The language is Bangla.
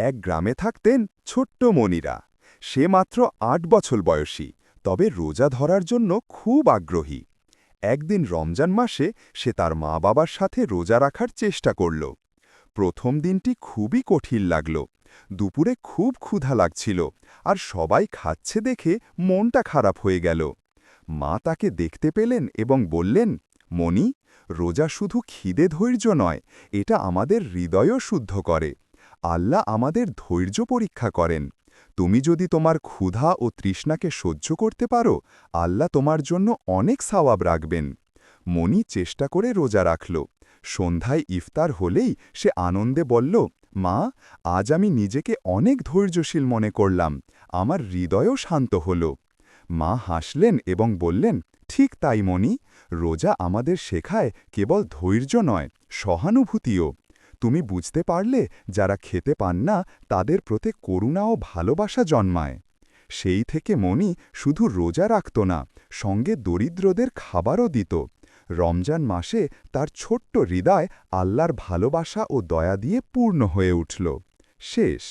এক গ্রামে থাকতেন ছোট্ট মনিরা। সে মাত্র আট বছর বয়সী, তবে রোজা ধরার জন্য খুব আগ্রহী। একদিন রমজান মাসে সে তার মা বাবার সাথে রোজা রাখার চেষ্টা করল। প্রথম দিনটি খুবই কঠিন লাগল। দুপুরে খুব ক্ষুধা লাগছিল আর সবাই খাচ্ছে দেখে মনটা খারাপ হয়ে গেল। মা তাকে দেখতে পেলেন এবং বললেন মনি রোজা শুধু খিদে ধৈর্য নয়, এটা আমাদের হৃদয়ও শুদ্ধ করে। আল্লাহ আমাদের ধৈর্য পরীক্ষা করেন। তুমি যদি তোমার ক্ষুধা ও তৃষ্ণাকে সহ্য করতে পারো, আল্লাহ তোমার জন্য অনেক সাওয়াব রাখবেন। মনি চেষ্টা করে রোজা রাখল। সন্ধ্যায় ইফতার হলেই সে আনন্দে বলল, মা, আজ আমি নিজেকে অনেক ধৈর্যশীল মনে করলাম। আমার হৃদয়ও শান্ত হল। মা হাসলেন এবং বললেন, ঠিক তাই মনি রোজা আমাদের শেখায় কেবল ধৈর্য নয়, সহানুভূতিও। তুমি বুঝতে পারলে যারা খেতে পান না, তাদের প্রতি করুণা ও ভালোবাসা জন্মায়। সেই থেকে মনি শুধু রোজা রাখত না, সঙ্গে দরিদ্রদের খাবারও দিত। রমজান মাসে তার ছোট্ট হৃদয় আল্লাহর ভালোবাসা ও দয়া দিয়ে পূর্ণ হয়ে উঠল। শেষ।